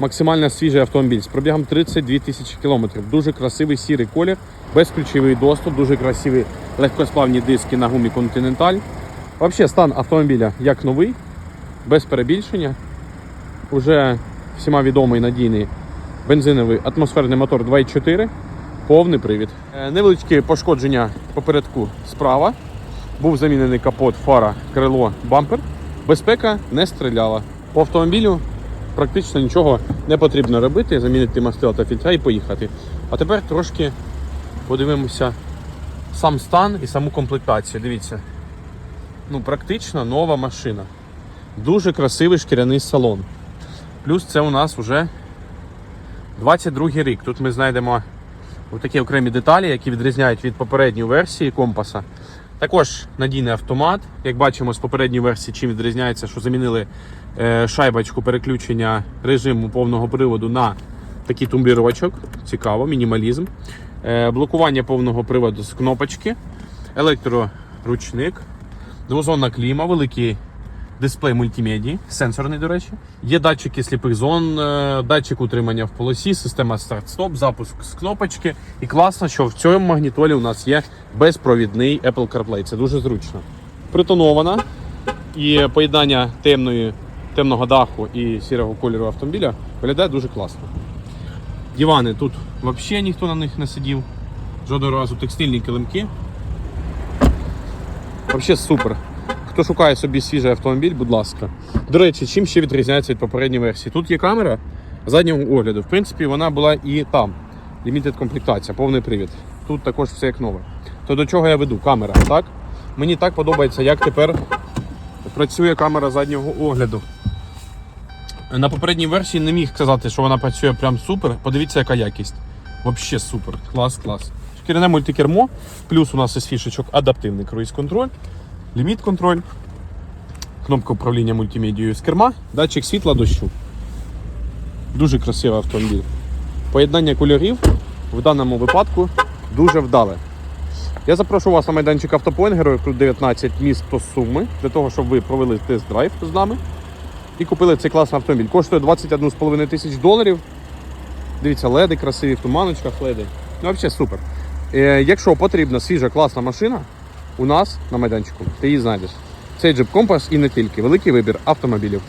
максимально свіжий автомобіль з пробігом 32 тисячі кілометрів. Дуже красивий сірий колір, безключовий доступ, дуже красиві легкосплавні диски на гумі Continental. Взагалі стан автомобіля як новий, без перебільшення. Уже всіма відомий надійний бензиновий атмосферний мотор 2.4, повний привід. Е, Невеличкі пошкодження попередку справа. Був замінений капот, фара, крило, бампер. Безпека не стріляла. По автомобілю практично нічого не потрібно робити, замінити мастила та фільтра і поїхати. А тепер трошки подивимося сам стан і саму комплектацію. Дивіться. Ну, практично нова машина. Дуже красивий шкіряний салон. Плюс це у нас вже 22 рік. Тут ми знайдемо такі окремі деталі, які відрізняють від попередньої версії компаса. Також надійний автомат. Як бачимо з попередньої версії, чим відрізняється, що замінили е, шайбочку переключення режиму повного приводу на такий тумблірочок. Цікаво, мінімалізм. Е, блокування повного приводу з кнопочки, електроручник, двозонна кліма, великий дисплей мультимедії, сенсорний, до речі. Є датчики сліпих зон, е, датчик утримання в полосі, система старт-стоп, запуск з кнопочки. І класно, що в цьому магнітолі у нас є безпровідний Apple CarPlay. Це дуже зручно. Притонована і поєднання темної, темного даху і сірого кольору автомобіля виглядає дуже класно. Дивани тут взагалі ніхто на них не сидів. Жодного разу текстильні килимки. Взагалі супер. Хто шукає собі свіжий автомобіль, будь ласка. До речі, чим ще відрізняється від попередньої версії? Тут є камера заднього огляду. В принципі, вона була і там. Limited комплектація, повний привід. Тут також все як нове. То до чого я веду? Камера, так? Мені так подобається, як тепер працює камера заднього огляду. На попередній версії не міг сказати, що вона працює прям супер. Подивіться, яка якість. Взагалі супер. Клас, клас. Шкіряне мультикермо, плюс у нас із фішечок адаптивний круїз-контроль, ліміт-контроль, кнопка управління мультимедією з керма, датчик світла дощу. Дуже красивий автомобіль. Поєднання кольорів в даному випадку дуже вдале. Я запрошую вас на майданчик Автопоінт, Героїв Крут 19 місто Суми, для того, щоб ви провели тест-драйв з нами і купили цей класний автомобіль. Коштує 21,5 тисяч доларів. Дивіться, леди красиві, в туманочках леди. Ну, взагалі супер. Е, якщо потрібна свіжа класна машина, у нас на майданчику ти її знайдеш. Цей джип компас і не тільки. Великий вибір автомобілів.